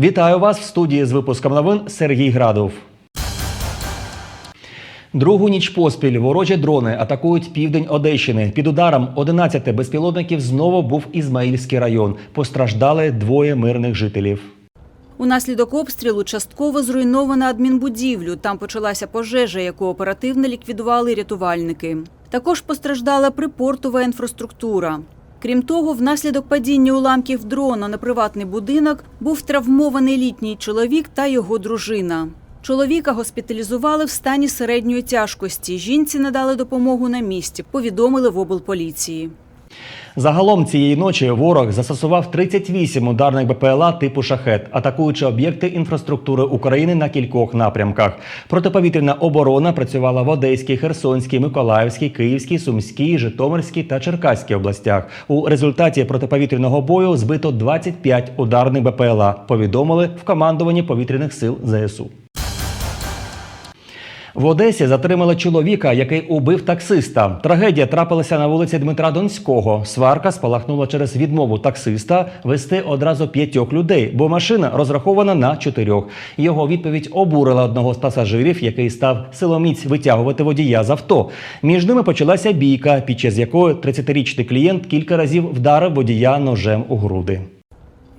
Вітаю вас в студії з випуском новин Сергій Градов. Другу ніч поспіль ворожі дрони атакують південь Одещини. Під ударом 11 безпілотників знову був Ізмаїльський район. Постраждали двоє мирних жителів. Унаслідок обстрілу частково зруйновано адмінбудівлю. Там почалася пожежа, яку оперативно ліквідували рятувальники. Також постраждала припортова інфраструктура. Крім того, внаслідок падіння уламків дрона на приватний будинок був травмований літній чоловік та його дружина. Чоловіка госпіталізували в стані середньої тяжкості. Жінці надали допомогу на місці, повідомили в облполіції. Загалом цієї ночі ворог застосував 38 ударних БПЛА типу шахет, атакуючи об'єкти інфраструктури України на кількох напрямках. Протиповітряна оборона працювала в Одеській, Херсонській, Миколаївській, Київській, Сумській, Житомирській та Черкаській областях. У результаті протиповітряного бою збито 25 ударних БПЛА. Повідомили в командуванні повітряних сил ЗСУ. В Одесі затримали чоловіка, який убив таксиста. Трагедія трапилася на вулиці Дмитра Донського. Сварка спалахнула через відмову таксиста вести одразу п'ятьох людей, бо машина розрахована на чотирьох. Його відповідь обурила одного з пасажирів, який став силоміць витягувати водія з авто. Між ними почалася бійка, під час якої 30-річний клієнт кілька разів вдарив водія ножем у груди.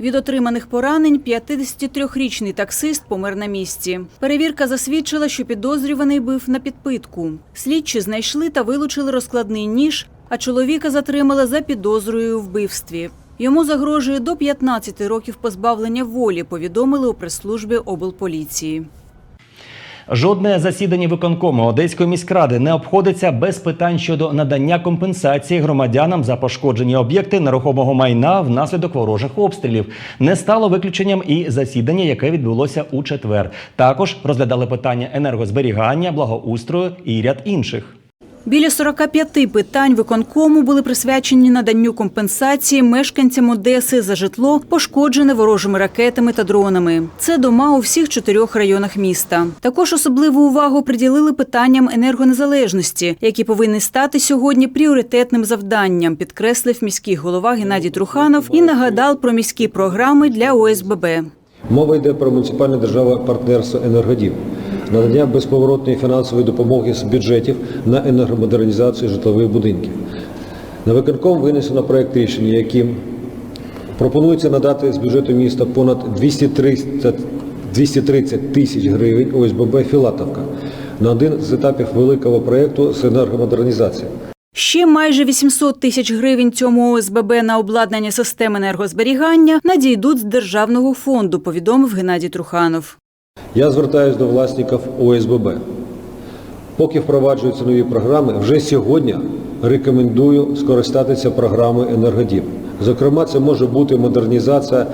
Від отриманих поранень 53-річний таксист помер на місці. Перевірка засвідчила, що підозрюваний бив на підпитку. Слідчі знайшли та вилучили розкладний ніж, а чоловіка затримали за підозрою вбивстві. Йому загрожує до 15 років позбавлення волі, повідомили у прес-службі облполіції. Жодне засідання виконкому Одеської міськради не обходиться без питань щодо надання компенсації громадянам за пошкоджені об'єкти нерухомого майна внаслідок ворожих обстрілів. Не стало виключенням і засідання, яке відбулося у четвер. Також розглядали питання енергозберігання, благоустрою і ряд інших. Біля 45 питань виконкому були присвячені наданню компенсації мешканцям Одеси за житло, пошкоджене ворожими ракетами та дронами. Це дома у всіх чотирьох районах міста. Також особливу увагу приділили питанням енергонезалежності, які повинні стати сьогодні пріоритетним завданням, підкреслив міський голова Геннадій Труханов і нагадав про міські програми для ОСББ. Мова йде про муніципальне державне партнерство енергодів, надання безповоротної фінансової допомоги з бюджетів на енергомодернізацію житлових будинків. На виконком винесено проект рішення, яким пропонується надати з бюджету міста понад 230, 230 тисяч гривень ОСББ Філатовка на один з етапів великого проєкту з енергомодернізації. Ще майже 800 тисяч гривень цьому ОСББ на обладнання систем енергозберігання надійдуть з державного фонду, повідомив Геннадій Труханов. Я звертаюся до власників ОСББ. Поки впроваджуються нові програми, вже сьогодні рекомендую скористатися програмою енергодім. Зокрема, це може бути модернізація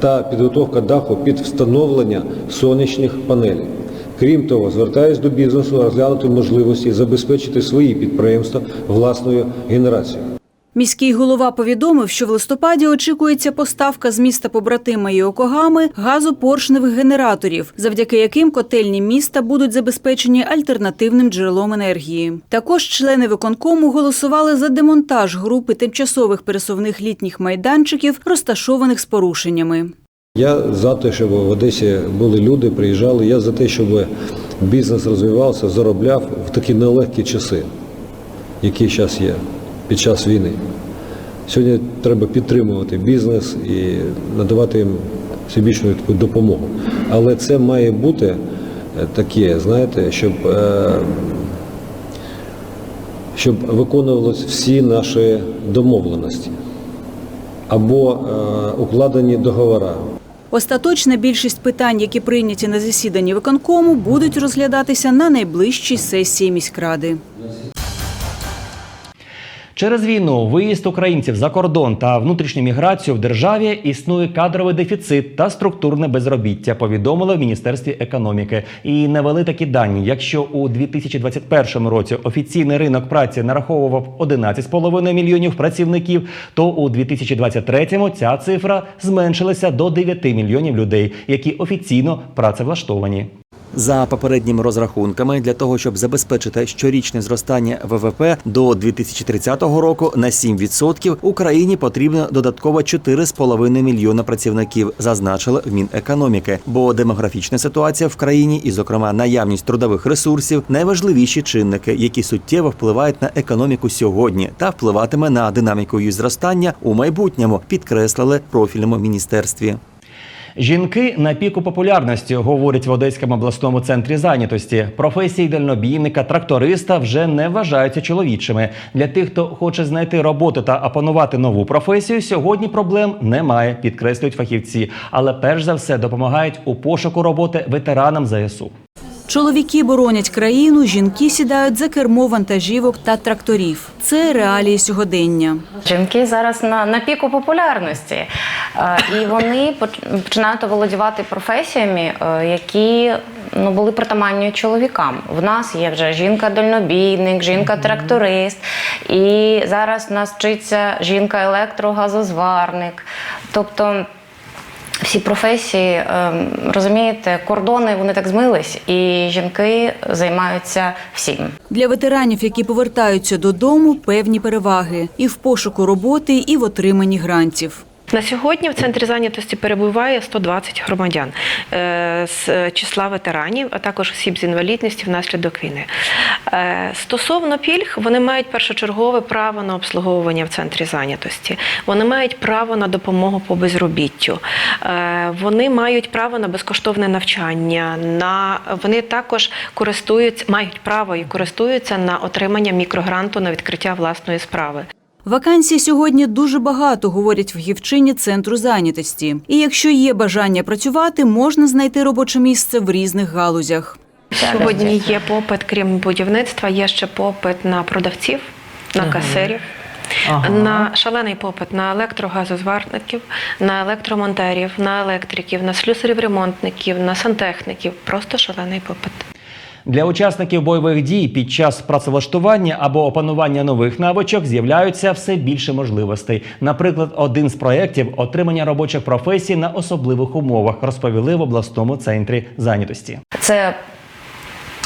та підготовка даху під встановлення сонячних панелей. Крім того, звертаюся до бізнесу розглянути можливості забезпечити свої підприємства власною генерацією. Міський голова повідомив, що в листопаді очікується поставка з міста побратима Йокогами газопоршневих генераторів, завдяки яким котельні міста будуть забезпечені альтернативним джерелом енергії. Також члени виконкому голосували за демонтаж групи тимчасових пересувних літніх майданчиків, розташованих з порушеннями. Я за те, щоб в Одесі були люди, приїжджали. Я за те, щоб бізнес розвивався, заробляв в такі нелегкі часи, які зараз є під час війни. Сьогодні треба підтримувати бізнес і надавати їм всебічну таку допомогу. Але це має бути е, таке, знаєте, щоб, е, щоб виконувалися всі наші домовленості або е, укладені договори. Остаточна більшість питань, які прийняті на засіданні виконкому, будуть розглядатися на найближчій сесії міськради. Через війну, виїзд українців за кордон та внутрішню міграцію в державі існує кадровий дефіцит та структурне безробіття. Повідомили в міністерстві економіки і навели такі дані. Якщо у 2021 році офіційний ринок праці нараховував 11,5 мільйонів працівників, то у 2023 ця цифра зменшилася до 9 мільйонів людей, які офіційно працевлаштовані. За попередніми розрахунками, для того, щоб забезпечити щорічне зростання ВВП до 2030 року на 7%, Україні потрібно додатково 4,5 мільйона працівників, зазначили в Мінекономіки. Бо демографічна ситуація в країні, і, зокрема, наявність трудових ресурсів, найважливіші чинники, які суттєво впливають на економіку сьогодні та впливатиме на динаміку її зростання у майбутньому, підкреслили профільному міністерстві. Жінки на піку популярності говорять в Одеському обласному центрі зайнятості. Професії дальнобійника, тракториста вже не вважаються чоловічими. Для тих, хто хоче знайти роботу та опанувати нову професію, сьогодні проблем немає, підкреслюють фахівці. Але перш за все допомагають у пошуку роботи ветеранам ЗСУ. Чоловіки боронять країну, жінки сідають за кермо вантажівок та тракторів. Це реалії сьогодення. Жінки зараз на, на піку популярності, Е, і вони поч- починають володівати професіями, е, які ну, були притаманні чоловікам. В нас є вже жінка-дальнобійник, жінка-тракторист, і зараз в нас вчиться жінка-електрогазозварник. Тобто всі професії, е, розумієте, кордони вони так змились, і жінки займаються всім. Для ветеранів, які повертаються додому, певні переваги і в пошуку роботи, і в отриманні грантів. На сьогодні в центрі зайнятості перебуває 120 громадян е, з числа ветеранів, а також осіб з інвалідністю внаслідок війни. Е, Стосовно пільг, вони мають першочергове право на обслуговування в центрі зайнятості. Вони мають право на допомогу по безробіттю. Е, Вони мають право на безкоштовне навчання. На вони також користуються, мають право і користуються на отримання мікрогранту на відкриття власної справи. Вакансій сьогодні дуже багато, говорять фахівчині центру зайнятості. І якщо є бажання працювати, можна знайти робоче місце в різних галузях. Сьогодні є попит, крім будівництва, є ще попит на продавців, на касирів. На шалений попит на електрогазозварників, на електромонтерів, на електриків, на слюсарів-ремонтників, на сантехніків. Просто шалений попит. Для учасників бойових дій під час працевлаштування або опанування нових навичок з'являються все більше можливостей. Наприклад, один з проєктів отримання робочих професій на особливих умовах розповіли в обласному центрі зайнятості. Це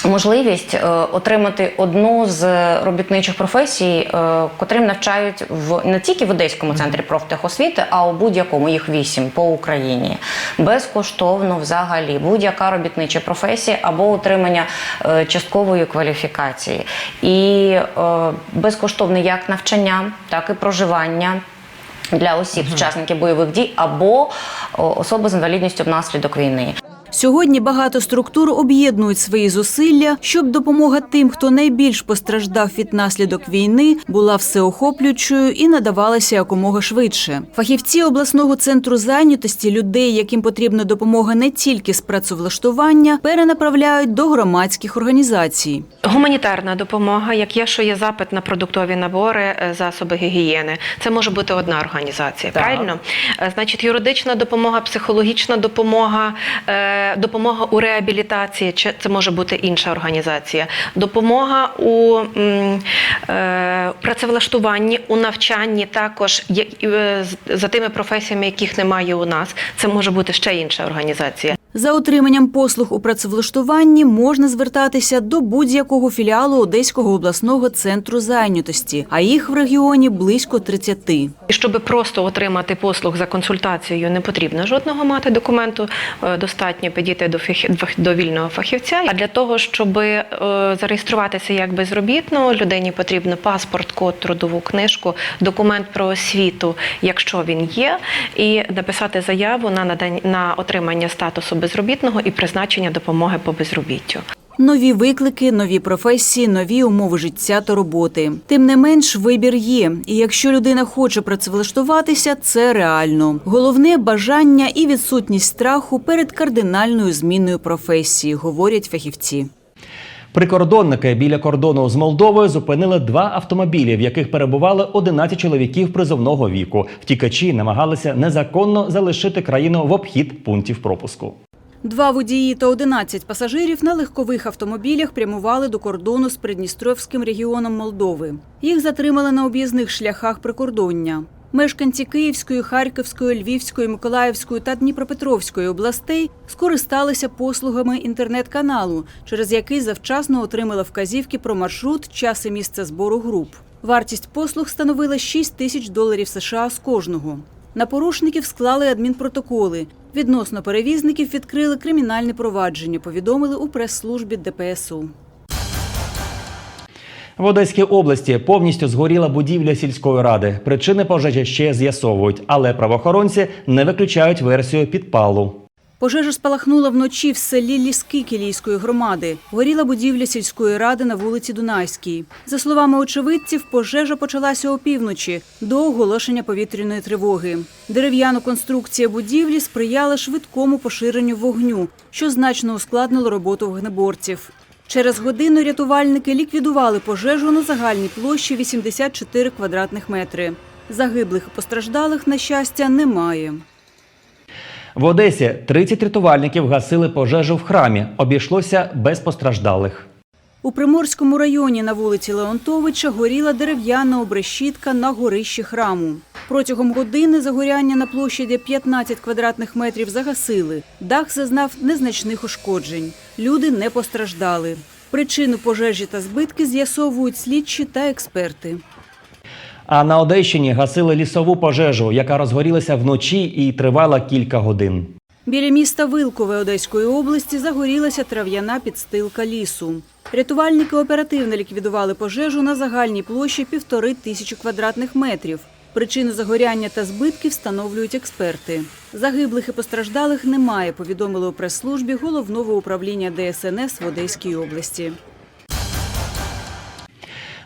можливість е, отримати одну з робітничих професій, е, котрим навчають в не тільки в Одеському центрі профтехосвіти, а у будь-якому їх вісім по Україні. Безкоштовно взагалі будь-яка робітнича професія або отримання е, часткової кваліфікації. І безкоштовне як навчання, так і проживання для осіб, учасників бойових дій або особи з інвалідністю внаслідок війни. Сьогодні багато структур об'єднують свої зусилля, щоб допомога тим, хто найбільш постраждав від наслідок війни, була всеохоплюючою і надавалася якомога швидше. Фахівці обласного центру зайнятості людей, яким потрібна допомога не тільки з працевлаштування, перенаправляють до громадських організацій. Гуманітарна допомога, як є, що є запит на продуктові набори, е, засоби гігієни. Це може бути одна організація, правильно? Е, Значить, юридична допомога, психологічна допомога, е, допомога у реабілітації, чи це може бути інша організація. Допомога у е, працевлаштуванні, у навчанні також е, за тими професіями, яких немає у нас. Це може бути ще інша організація. За отриманням послуг у працевлаштуванні можна звертатися до будь-якого філіалу Одеського обласного центру зайнятості, а їх в регіоні близько 30. І щоб просто отримати послуг за консультацією, не потрібно жодного мати документу. е, Достатньо підійти до фахі- до вільного фахівця. А для того, щоб е, зареєструватися як безробітно, людині потрібно паспорт, код, трудову книжку, документ про освіту, якщо він є, і написати заяву на надання на отримання статусу безробітного і призначення допомоги по безробіттю. Нові виклики, нові професії, нові умови життя та роботи. Тим не менш, вибір є. І якщо людина хоче працевлаштуватися, це реально. Головне бажання і відсутність страху перед кардинальною зміною професії, говорять фахівці. Прикордонники біля кордону з Молдовою зупинили два автомобілі, в яких перебували 11 чоловіків призовного віку. Втікачі намагалися незаконно залишити країну в обхід пунктів пропуску. Два водії та 11 пасажирів на легкових автомобілях прямували до кордону з Придністровським регіоном Молдови. Їх затримали на об'їзних шляхах прикордоння. Мешканці Київської, Харківської, Львівської, Миколаївської та Дніпропетровської областей скористалися послугами інтернет-каналу, через який завчасно отримали вказівки про маршрут, час і місце збору груп. Вартість послуг становила 6 тисяч доларів США з кожного. На порушників склали адмінпротоколи. Відносно перевізників відкрили кримінальне провадження, повідомили у прес-службі ДПСУ. В Одеській області повністю згоріла будівля сільської ради. Причини пожежі ще з'ясовують, але правоохоронці не виключають версію підпалу. Пожежа спалахнула вночі в селі Ліски Кілійської громади. Горіла будівля сільської ради на вулиці Дунайській. За словами очевидців, пожежа почалася опівночі до оголошення повітряної тривоги. Дерев'яна конструкція будівлі сприяла швидкому поширенню вогню, що значно ускладнило роботу вогнеборців. Через годину рятувальники ліквідували пожежу на загальній площі 84 квадратних метри. Загиблих і постраждалих, на щастя, немає. В Одесі 30 рятувальників гасили пожежу в храмі. Обійшлося без постраждалих. У Приморському районі на вулиці Леонтовича горіла дерев'яна обрешітка на горищі храму. Протягом години загоряння на площаді 15 квадратних метрів загасили. Дах зазнав незначних ушкоджень. Люди не постраждали. Причину пожежі та збитки з'ясовують слідчі та експерти. А на Одещині гасили лісову пожежу, яка розгорілася вночі і тривала кілька годин. Біля міста Вилкове Одеської області загорілася трав'яна підстилка лісу. Рятувальники оперативно ліквідували пожежу на загальній площі півтори тисячі квадратних метрів. Причину загоряння та збитки встановлюють експерти. Загиблих і постраждалих немає, повідомили у прес-службі головного управління ДСНС в Одеській області.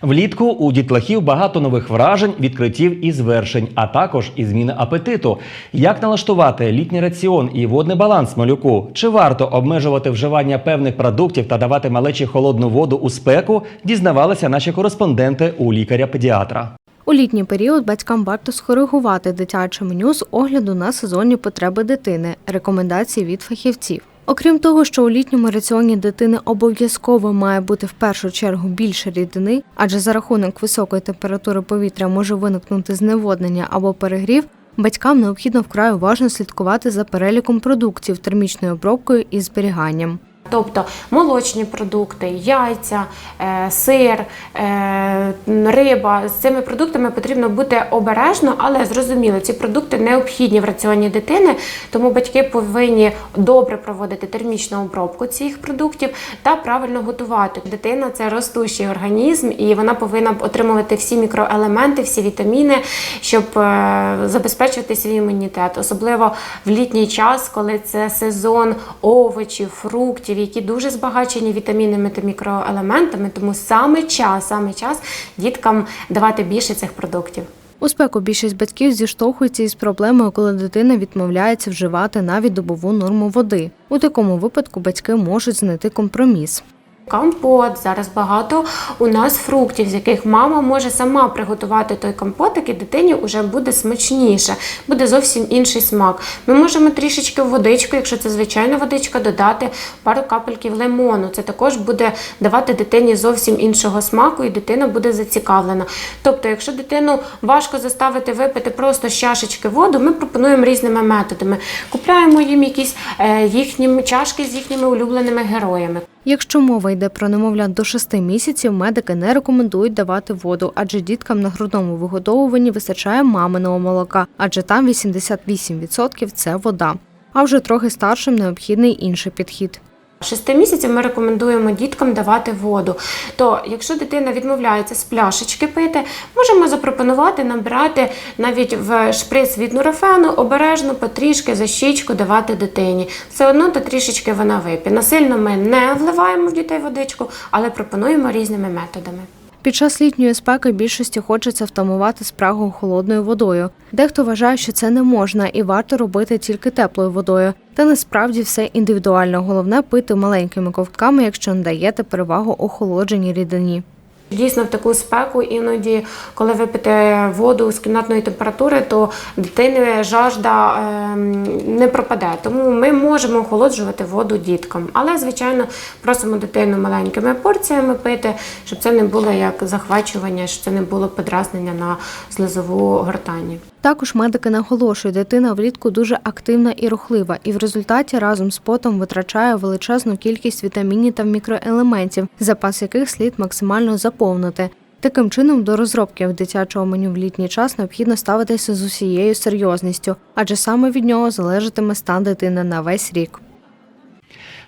Влітку у дітлахів багато нових вражень, відкриттів і звершень, а також і зміни апетиту. Як налаштувати літній раціон і водний баланс малюку? Чи варто обмежувати вживання певних продуктів та давати малечі холодну воду у спеку? Дізнавалися наші кореспонденти у лікаря-педіатра. У літній період батькам варто скоригувати дитяче меню з огляду на сезонні потреби дитини, рекомендації від фахівців. Окрім того, що у літньому раціоні дитини обов'язково має бути в першу чергу більше рідини, адже за рахунок високої температури повітря може виникнути зневоднення або перегрів, батькам необхідно вкрай уважно слідкувати за переліком продуктів, термічною обробкою і зберіганням. Тобто молочні продукти, яйця, е, сир, е, риба. З цими продуктами потрібно бути обережно, але зрозуміло, ці продукти необхідні в раціоні дитини, тому батьки повинні добре проводити термічну обробку цих продуктів та правильно готувати. Дитина це ростущий організм, і вона повинна отримувати всі мікроелементи, всі вітаміни, щоб е, забезпечувати свій імунітет, особливо в літній час, коли це сезон овочів, фруктів, які дуже збагачені вітамінами та мікроелементами. Тому саме час, саме час діткам давати більше цих продуктів. У спеку більшість батьків зіштовхується із проблемою, коли дитина відмовляється вживати навіть добову норму води. У такому випадку батьки можуть знайти компроміс. Компот зараз багато у нас фруктів, з яких мама може сама приготувати той компотик, і дитині вже буде смачніше, буде зовсім інший смак. Ми можемо трішечки водичку, якщо це звичайна водичка, додати пару капельків лимону. Це також буде давати дитині зовсім іншого смаку, і дитина буде зацікавлена. Тобто, якщо дитину важко заставити випити просто чашечки воду, ми пропонуємо різними методами. Купляємо їм якісь е, їхні чашки з їхніми улюбленими героями. Якщо мова йде про немовлят до 6 місяців, медики не рекомендують давати воду, адже діткам на грудному вигодовуванні вистачає маминого молока, адже там 88% – це вода. А вже трохи старшим необхідний інший підхід. Шести місяців ми рекомендуємо діткам давати воду. То, якщо дитина відмовляється з пляшечки пити, можемо запропонувати набирати навіть в шприц від нурофену, обережно, потрішки за щічку давати дитині. Все одно то трішечки вона вип'є. Насильно ми не вливаємо в дітей водичку, але пропонуємо різними методами. Під час літньої спеки більшості хочеться втамувати спрагу холодною водою. Дехто вважає, що це не можна і варто робити тільки теплою водою. Та насправді все індивідуально. Головне пити маленькими ковтками, якщо надаєте перевагу охолодженій рідині. Дійсно, в таку спеку іноді, коли випите воду з кімнатної температури, то дитини жажда ем, не пропаде. Тому ми можемо охолоджувати воду діткам. Але, звичайно, просимо дитину маленькими порціями пити, щоб це не було як захвачування, щоб це не було подразнення на слизову гортані. Також медики наголошують, дитина влітку дуже активна і рухлива, і в результаті разом з потом витрачає величезну кількість вітамінів та мікроелементів, запас яких слід максимально заповнити. Таким чином, до розробки дитячого меню в літній час необхідно ставитися з усією серйозністю, адже саме від нього залежатиме стан дитини на весь рік.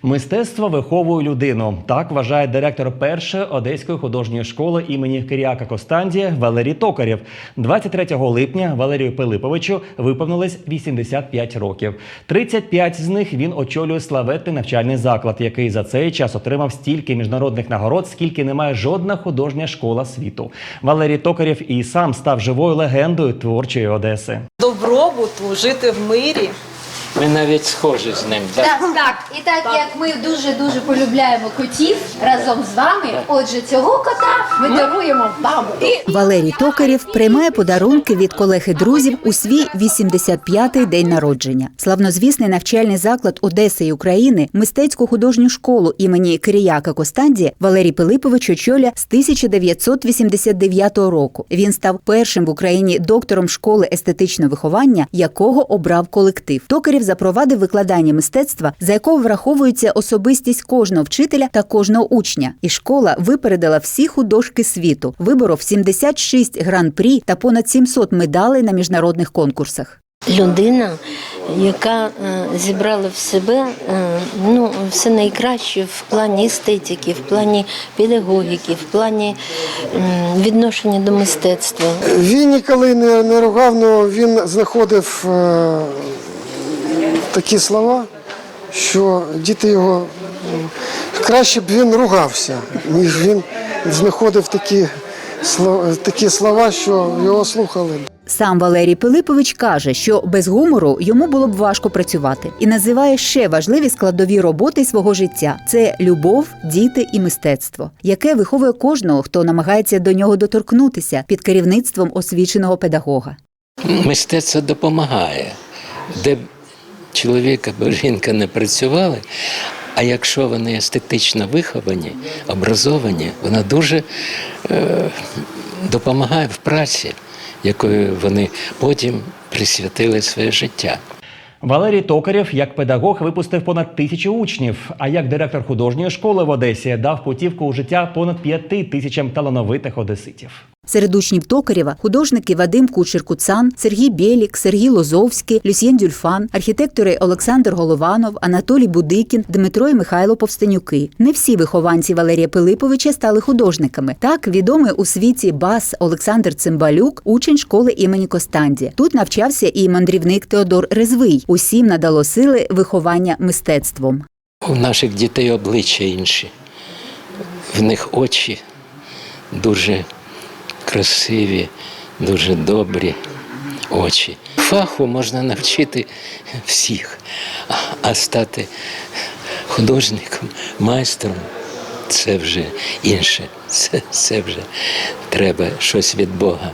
Мистецтво виховує людину. Так вважає директор першої одеської художньої школи імені Киріака Костандія Валерій Токарєв. 23 липня Валерію Пилиповичу виповнилось 85 років. 35 з них він очолює славетний навчальний заклад, який за цей час отримав стільки міжнародних нагород, скільки не має жодна художня школа світу. Валерій Токарєв і сам став живою легендою творчої Одеси. добробуту, жити в мирі. Ми навіть схожі з ним. Так? Так, так. І так як ми дуже дуже полюбляємо котів разом з вами, отже, цього кота ми даруємо вам. Валерій Токарєв приймає подарунки від колег і друзів у свій 85-й день народження. Славнозвісний навчальний заклад Одеси і України, мистецьку художню школу імені Киріяка Костандія Валерій Пилипович очолює з 1989 року. Він став першим в Україні доктором школи естетичного виховання, якого обрав колектив. Токарєв запровадив викладання мистецтва, за якого враховується особистість кожного вчителя та кожного учня. І школа випередила всі художки світу, виборов 76 гран-прі та понад 700 медалей на міжнародних конкурсах. людина, яка е, зібрала в себе е, ну, все найкраще в плані естетики, в плані педагогіки, в плані відношення до мистецтва. Він ніколи не, не ругав, але він знаходив е, такі слова, що діти його краще б він ругався, ніж він знаходив такі, слова, такі слова, що його слухали. Сам Валерій Пилипович каже, що без гумору йому було б важко працювати, і називає ще важливі складові роботи свого життя: це любов, діти і мистецтво, яке виховує кожного, хто намагається до нього доторкнутися під керівництвом освіченого педагога. Мистецтво допомагає, де чоловік або жінка не працювали. А якщо вони естетично виховані, образовані, вона дуже е, допомагає в праці, якою вони потім присвятили своє життя. Валерій Токарєв як педагог випустив понад тисячу учнів. А як директор художньої школи в Одесі дав путівку у життя понад п'яти тисячам талановитих одеситів. Серед учнів Токарєва художники Вадим Кучер-Куцан, Сергій Бєлік, Сергій Лозовський, Люсьєн Дюльфан, архітектори Олександр Голованов, Анатолій Будикін, Дмитро і Михайло Повстенюки. Не всі вихованці Валерія Пилиповича стали художниками. Так відомий у світі бас Олександр Цимбалюк, учень школи імені Костанді. Тут навчався і мандрівник Теодор Резвий. Усім надало сили виховання мистецтвом. У наших дітей обличчя інші, в них очі дуже красиві, дуже добрі очі. Фаху можна навчити всіх, а- стати художником, майстром це вже інше. Це, це вже треба щось від Бога.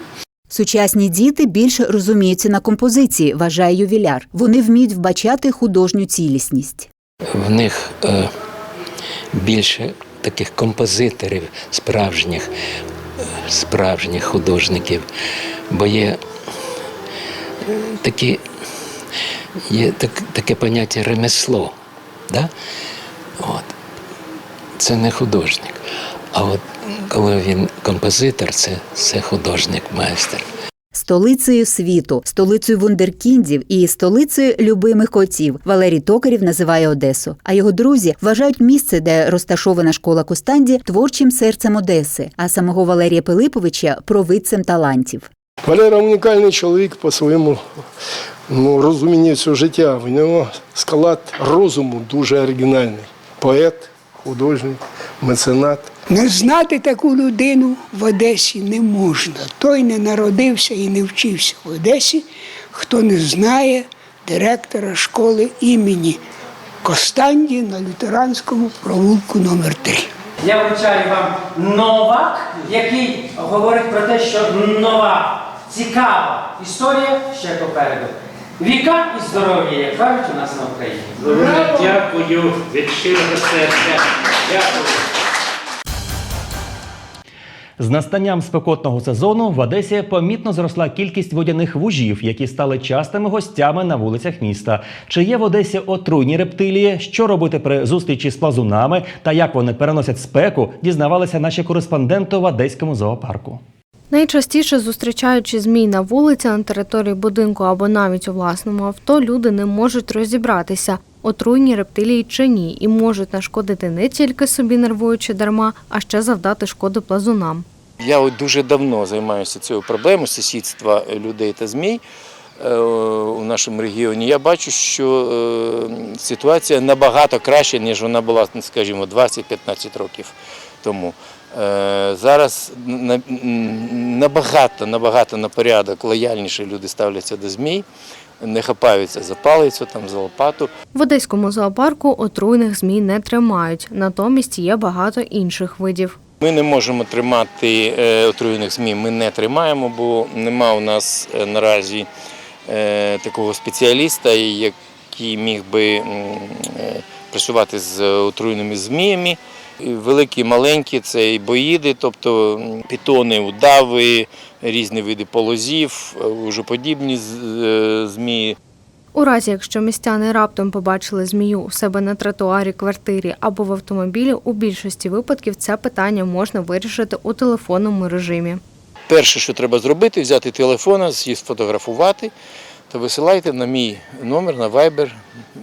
Сучасні діти більше розуміються на композиції, вважає ювіляр. Вони вміють вбачати художню цілісність. В них е, більше таких композиторів, справжніх, справжніх художників, бо є е, такі, є так, таке поняття ремесло. Да? От. Це не художник. А от коли він композитор, це, це художник, майстер. Столицею світу, столицею вундеркіндів і столицею любимих котів Валерій Токарів називає Одесу. А його друзі вважають місце, де розташована школа Кустанді, творчим серцем Одеси, а самого Валерія Пилиповича провидцем талантів. Валера унікальний чоловік по своєму ну, розумінню цього життя. В нього склад розуму дуже оригінальний. Поет, художник, меценат. Не знати таку людину в Одесі не можна. Той не народився і не вчився в Одесі, хто не знає директора школи імені Костанді на лютеранському провулку номер 3 Я вручаю вам новак, який говорить про те, що нова, цікава історія ще попереду. Віка і здоров'я, як кажуть у нас на Україні. Дякую від щирого серця. Дякую. З настанням спекотного сезону в Одесі помітно зросла кількість водяних вужів, які стали частими гостями на вулицях міста. Чи є в Одесі отруйні рептилії? Що робити при зустрічі з плазунами та як вони переносять спеку? Дізнавалися наші кореспонденти в Одеському зоопарку. Найчастіше зустрічаючи змій на вулиці, на території будинку або навіть у власному авто, люди не можуть розібратися, отруйні рептилії чи ні, і можуть нашкодити не тільки собі нервуючи дарма, а ще завдати шкоди плазунам. Я дуже давно займаюся цією проблемою сусідства людей та змій е, у нашому регіоні. Я бачу, що е, ситуація набагато краща, ніж вона була, скажімо, 20-15 років тому. Е, Зараз набагато, набагато на порядок лояльніше люди ставляться до змій, не хапаються за палицю, там, за лопату. В одеському зоопарку отруйних змій не тримають, натомість є багато інших видів. Ми не можемо тримати е, отруєних змій, ми не тримаємо, бо нема у нас е, наразі такого спеціаліста, який міг би працювати з отруєними зміями. Великі, маленькі це і боїди, тобто пітони, удави, різні види полозів, е, ужоподібні е, змії. У разі, якщо містяни раптом побачили змію у себе на тротуарі, квартирі або в автомобілі, у більшості випадків це питання можна вирішити у телефонному режимі. Перше, що треба зробити, взяти телефон, її сфотографувати та висилайте на мій номер на Viber.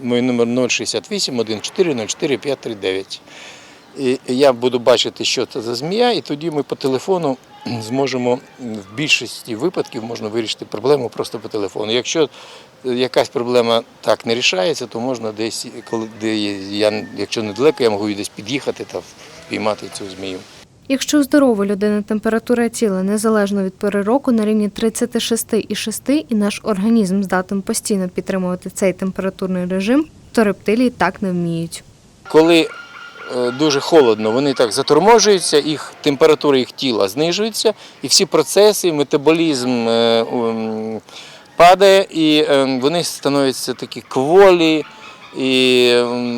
Мій номер 068 14 04 539. І я буду бачити, що це за змія, і тоді ми по телефону зможемо в більшості випадків можна вирішити проблему просто по телефону. Якщо якась проблема так не рішається, то можна десь, коли де я, якщо недалеко, я можу десь під'їхати та впіймати цю змію. Якщо у здорової людини температура тіла незалежно від пори року на рівні 36,6 і наш організм здатен постійно підтримувати цей температурний режим, то рептилії так не вміють. Коли дуже холодно, вони так заторможуються, їх температура їх тіла знижується, і всі процеси, метаболізм е, падає, і е, вони становляться такі кволі, і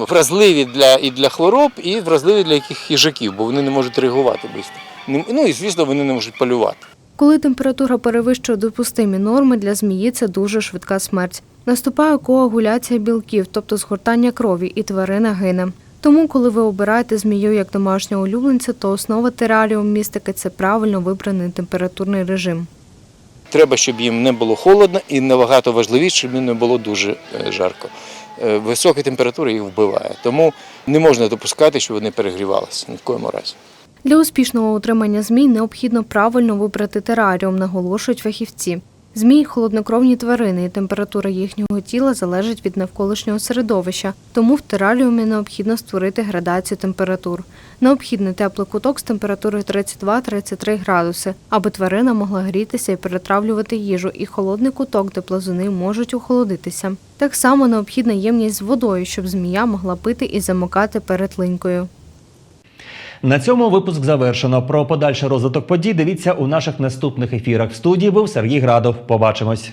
вразливі для, і для хвороб, і вразливі для яких їжаків, бо вони не можуть реагувати швидко. Ну і звісно, вони не можуть полювати. Коли температура перевищує допустимі норми, для змії це дуже швидка смерть. Наступає коагуляція білків, тобто згортання крові, і тварина гине. Тому, коли ви обираєте змію як домашнього улюбленця, то основа тераріум містики це правильно вибраний температурний режим. Треба, щоб їм не було холодно, і набагато важливіше, щоб їм не було дуже е, жарко. Е, Висока температура їх вбиває, тому не можна допускати, щоб вони перегрівалися ні в коєму разі. Для успішного утримання змій необхідно правильно вибрати тераріум, наголошують фахівці. Змії – холоднокровні тварини, і температура їхнього тіла залежить від навколишнього середовища, тому в тераріумі необхідно створити градацію температур. Необхідний теплий куток з температурою 32-33 градуси, аби тварина могла грітися і перетравлювати їжу, і холодний куток, де плазуни можуть охолодитися. Так само необхідна ємність з водою, щоб змія могла пити і замокати перед линькою. На цьому випуск завершено. Про подальший розвиток подій дивіться у наших наступних ефірах. В студії був Сергій Градов. Побачимось.